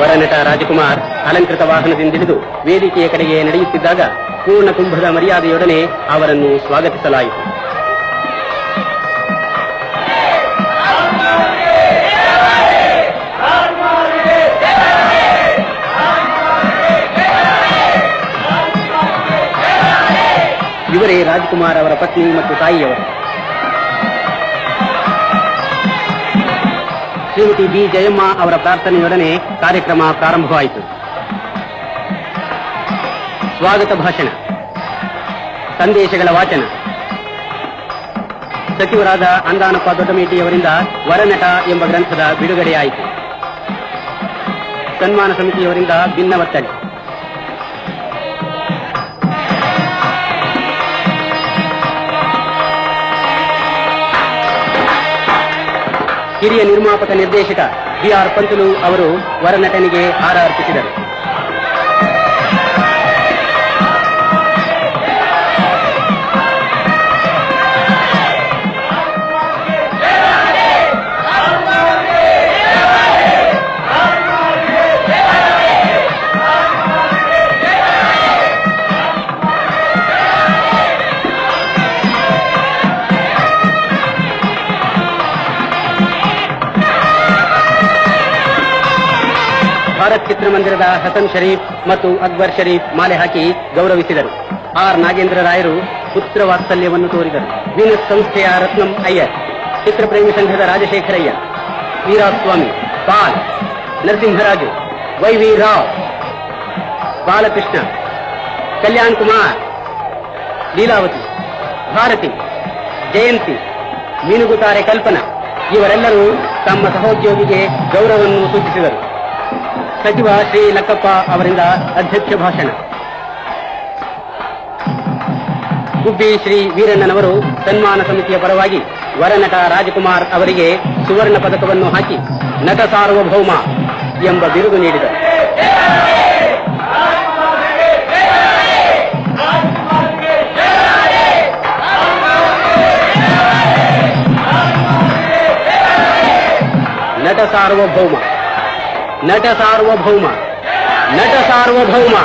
ವರನಟ ರಾಜಕುಮಾರ್ ಅಲಂಕೃತ ವಾಹನದಿಂದಿಳಿದು ವೇದಿಕೆಯ ಕಡೆಗೆ ನಡೆಯುತ್ತಿದ್ದಾಗ ಪೂರ್ಣ ಕುಂಭದ ಮರ್ಯಾದೆಯೊಡನೆ ಅವರನ್ನು ಸ್ವಾಗತಿಸಲಾಯಿತು. ಇವರೇ ರಾಜ್ಕುಮಾರ್ ಅವರ ಪತ್ನಿ ಮತ್ತು ತಾಯಿಯವರು. ಶ್ರೀಮತಿ ಬಿ. ಜಯಮ್ಮ ಅವರ ಪ್ರಾರ್ಥನೆಯೊಡನೆ ಕಾರ್ಯಕ್ರಮ ಪ್ರಾರಂಭವಾಯಿತು. ಸ್ವಾಗತ ಭಾಷಣ. ಸಂದೇಶಗಳ ವಾಚನ. ಸಚಿವರಾದ ಅಂದಾನಪ್ಪ ದೊಡ್ಡಮೇಟಿಯವರಿಂದ ವರನಟ ಎಂಬ ಗ್ರಂಥದ ಬಿಡುಗಡೆಯಾಯಿತು. ಸನ್ಮಾನ ಸಮಿತಿಯವರಿಂದ ಭಿನ್ನವರ್ತನೆ ಹಿರಿಯ ನಿರ್ಮಾಪಕ ನಿರ್ದೇಶಕ ಬಿ ಆರ್ ಪಂತುಲು ಅವರು ವರನಟನಿಗೆ ಹಾರ ಅರ್ಪಿಸಿದರು. ಭಾರತ್ ಚಿತ್ರಮಂದಿರದ ಹಸನ್ ಶರೀಫ್ ಮತ್ತು ಅಕ್ಬರ್ ಶರೀಫ್ ಮಾಲೆ ಹಾಕಿ ಗೌರವಿಸಿದರು. ಆರ್. ನಾಗೇಂದ್ರ ರಾಯರು ಪುತ್ರ ವಾತ್ಸಲ್ಯವನ್ನು ತೋರಿದರು. ವೀನಸ್ ಸಂಸ್ಥೆಯ ರತ್ನಂ ಅಯ್ಯರ್, ಚಿತ್ರಪ್ರೇಮಿ ಸಂಘದ Rajashekharayya, Veeraswamy Paul Narasimharaju, Y. V. Rao, Balakrishna, Kalyan Kumar, Leelavathi, Bharathi, Jayanthi, ಮೀನುಗುತಾರೆ Kalpana, ಇವರೆಲ್ಲರೂ ತಮ್ಮ ಸಹೋದ್ಯೋಗಿಗೆ ಗೌರವವನ್ನು ಸೂಚಿಸಿದರು. ಸಚಿವ ಶ್ರೀ ಲಕ್ಕಪ್ಪ ಅವರಿಂದ ಅಧ್ಯಕ್ಷ ಭಾಷಣ. ಗುಬ್ಬಿ ಶ್ರೀ ವೀರಣ್ಣನವರು ಸನ್ಮಾನ ಸಮಿತಿಯ ಪರವಾಗಿ ವರನಟ ರಾಜಕುಮಾರ್ ಅವರಿಗೆ ಸುವರ್ಣ ಪದಕವನ್ನು ಹಾಕಿ ನಟ ಸಾರ್ವಭೌಮ ಎಂಬ ಬಿರುದು ನೀಡಿದರು. ನಟ ಸಾರ್ವಭೌಮ ನಟ ಸಾರ್ವಭೌಮ ನಟ ಸಾರ್ವಭೌಮ